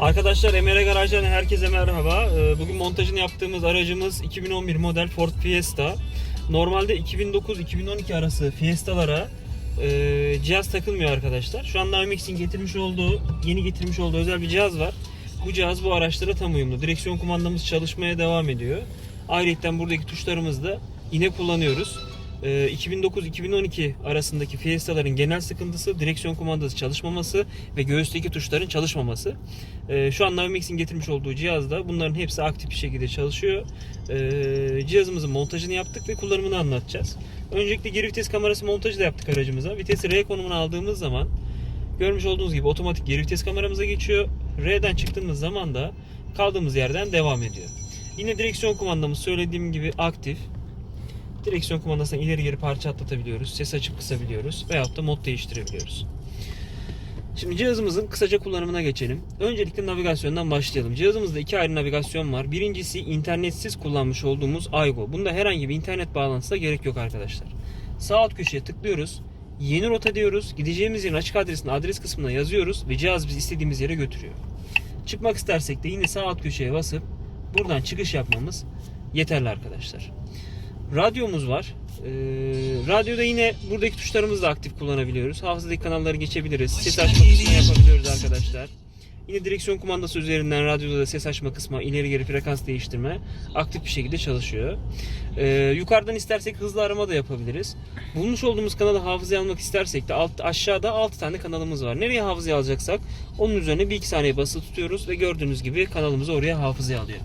Arkadaşlar Emre Garaj'dan herkese merhaba. Ee, bugün montajını yaptığımız aracımız 2011 model Ford Fiesta. Normalde 2009-2012 arası Fiesta'lara e, cihaz takılmıyor arkadaşlar. Şu anda Amix'in getirmiş olduğu, yeni getirmiş olduğu özel bir cihaz var. Bu cihaz bu araçlara tam uyumlu. Direksiyon kumandamız çalışmaya devam ediyor. Ayrıca buradaki tuşlarımızı da yine kullanıyoruz. Ee, 2009-2012 arasındaki Fiesta'ların genel sıkıntısı direksiyon kumandası çalışmaması ve göğüsteki tuşların çalışmaması. Ee, şu an Navimix'in getirmiş olduğu cihazda bunların hepsi aktif bir şekilde çalışıyor. Ee, cihazımızın montajını yaptık ve kullanımını anlatacağız. Öncelikle geri vites kamerası montajı da yaptık aracımıza. Vitesi R konumuna aldığımız zaman görmüş olduğunuz gibi otomatik geri vites kameramıza geçiyor. R'den çıktığımız zaman da kaldığımız yerden devam ediyor. Yine direksiyon kumandamız söylediğim gibi aktif. Direksiyon kumandasından ileri geri parça atlatabiliyoruz. Ses açıp kısabiliyoruz. Veyahut da mod değiştirebiliyoruz. Şimdi cihazımızın kısaca kullanımına geçelim. Öncelikle navigasyondan başlayalım. Cihazımızda iki ayrı navigasyon var. Birincisi internetsiz kullanmış olduğumuz Aygo. Bunda herhangi bir internet bağlantısı gerek yok arkadaşlar. Sağ alt köşeye tıklıyoruz. Yeni rota diyoruz. Gideceğimiz yerin açık adresini adres kısmına yazıyoruz ve cihaz bizi istediğimiz yere götürüyor. Çıkmak istersek de yine sağ alt köşeye basıp buradan çıkış yapmamız yeterli arkadaşlar. Radyomuz var. Ee, radyoda yine buradaki tuşlarımızı da aktif kullanabiliyoruz. Hafızadaki kanalları geçebiliriz. Ses açma kısmını yapabiliyoruz arkadaşlar. Yine direksiyon kumandası üzerinden radyoda da ses açma kısmı, ileri geri frekans değiştirme aktif bir şekilde çalışıyor. Ee, yukarıdan istersek hızlı arama da yapabiliriz. Bulmuş olduğumuz kanalı hafızaya almak istersek de alt, aşağıda 6 tane kanalımız var. Nereye hafızaya alacaksak onun üzerine 1-2 saniye basılı tutuyoruz ve gördüğünüz gibi kanalımızı oraya hafızaya alıyor.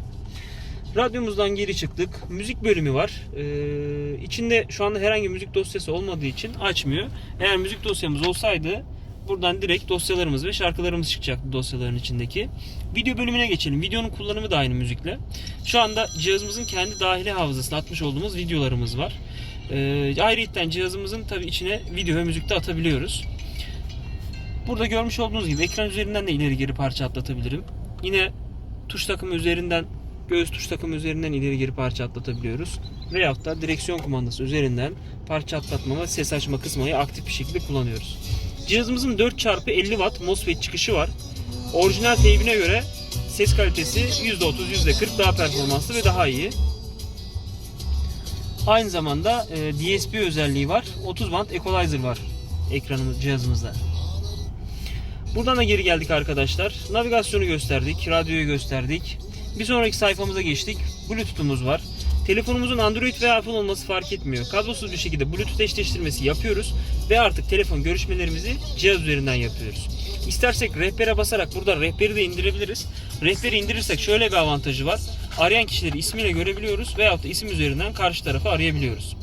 Radyomuzdan geri çıktık. Müzik bölümü var. Ee, içinde şu anda herhangi müzik dosyası olmadığı için açmıyor. Eğer müzik dosyamız olsaydı buradan direkt dosyalarımız ve şarkılarımız çıkacaktı dosyaların içindeki. Video bölümüne geçelim. Videonun kullanımı da aynı müzikle. Şu anda cihazımızın kendi dahili hafızasına atmış olduğumuz videolarımız var. Ee, ayrıca cihazımızın tabii içine video ve müzik de atabiliyoruz. Burada görmüş olduğunuz gibi ekran üzerinden de ileri geri parça atlatabilirim. Yine tuş takımı üzerinden göğüs tuş takımı üzerinden ileri geri parça atlatabiliyoruz. Veyahut da direksiyon kumandası üzerinden parça atlatma ve ses açma kısmını aktif bir şekilde kullanıyoruz. Cihazımızın 4x50 Watt MOSFET çıkışı var. Orijinal teybine göre ses kalitesi %30, %40 daha performanslı ve daha iyi. Aynı zamanda e, DSP özelliği var. 30 watt equalizer var ekranımız cihazımızda. Buradan da geri geldik arkadaşlar. Navigasyonu gösterdik, radyoyu gösterdik. Bir sonraki sayfamıza geçtik. Bluetooth'umuz var. Telefonumuzun Android veya iPhone olması fark etmiyor. Kablosuz bir şekilde Bluetooth eşleştirmesi yapıyoruz ve artık telefon görüşmelerimizi cihaz üzerinden yapıyoruz. İstersek rehbere basarak burada rehberi de indirebiliriz. Rehberi indirirsek şöyle bir avantajı var. Arayan kişileri ismiyle görebiliyoruz veyahut da isim üzerinden karşı tarafı arayabiliyoruz.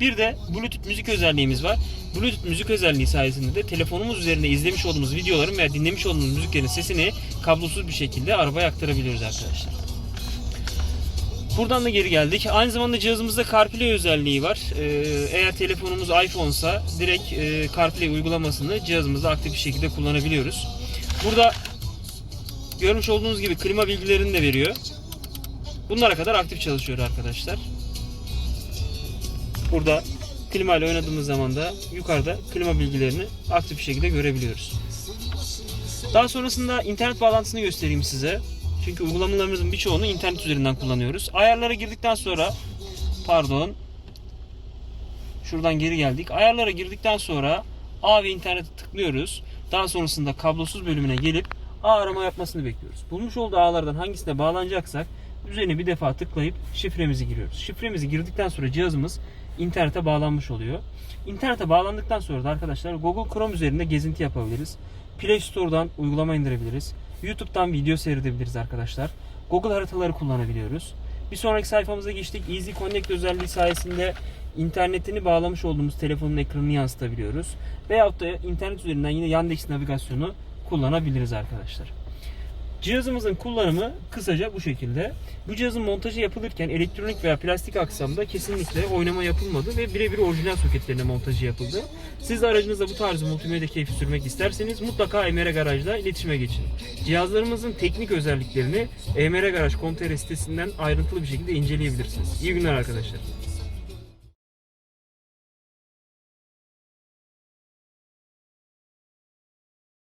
Bir de Bluetooth müzik özelliğimiz var. Bluetooth müzik özelliği sayesinde de telefonumuz üzerinde izlemiş olduğumuz videoların veya dinlemiş olduğumuz müziklerin sesini kablosuz bir şekilde arabaya aktarabiliyoruz arkadaşlar. Buradan da geri geldik. Aynı zamanda cihazımızda CarPlay özelliği var. Ee, eğer telefonumuz iPhone'sa direkt e, CarPlay uygulamasını cihazımızda aktif bir şekilde kullanabiliyoruz. Burada görmüş olduğunuz gibi klima bilgilerini de veriyor. Bunlara kadar aktif çalışıyor arkadaşlar. Burada klima ile oynadığımız zaman da yukarıda klima bilgilerini aktif bir şekilde görebiliyoruz. Daha sonrasında internet bağlantısını göstereyim size. Çünkü uygulamalarımızın birçoğunu internet üzerinden kullanıyoruz. Ayarlara girdikten sonra pardon şuradan geri geldik. Ayarlara girdikten sonra A ve internete tıklıyoruz. Daha sonrasında kablosuz bölümüne gelip ağ arama yapmasını bekliyoruz. Bulmuş olduğu ağlardan hangisine bağlanacaksak üzerine bir defa tıklayıp şifremizi giriyoruz. Şifremizi girdikten sonra cihazımız internete bağlanmış oluyor. İnternete bağlandıktan sonra da arkadaşlar Google Chrome üzerinde gezinti yapabiliriz. Play Store'dan uygulama indirebiliriz. YouTube'dan video seyredebiliriz arkadaşlar. Google haritaları kullanabiliyoruz. Bir sonraki sayfamıza geçtik. Easy Connect özelliği sayesinde internetini bağlamış olduğumuz telefonun ekranını yansıtabiliyoruz. Veyahut da internet üzerinden yine Yandex navigasyonu kullanabiliriz arkadaşlar. Cihazımızın kullanımı kısaca bu şekilde. Bu cihazın montajı yapılırken elektronik veya plastik aksamda kesinlikle oynama yapılmadı ve birebir orijinal soketlerine montajı yapıldı. Siz de aracınızda bu tarz multimedya keyfi sürmek isterseniz mutlaka Emre Garaj'la iletişime geçin. Cihazlarımızın teknik özelliklerini emregaraj.com.tr sitesinden ayrıntılı bir şekilde inceleyebilirsiniz. İyi günler arkadaşlar.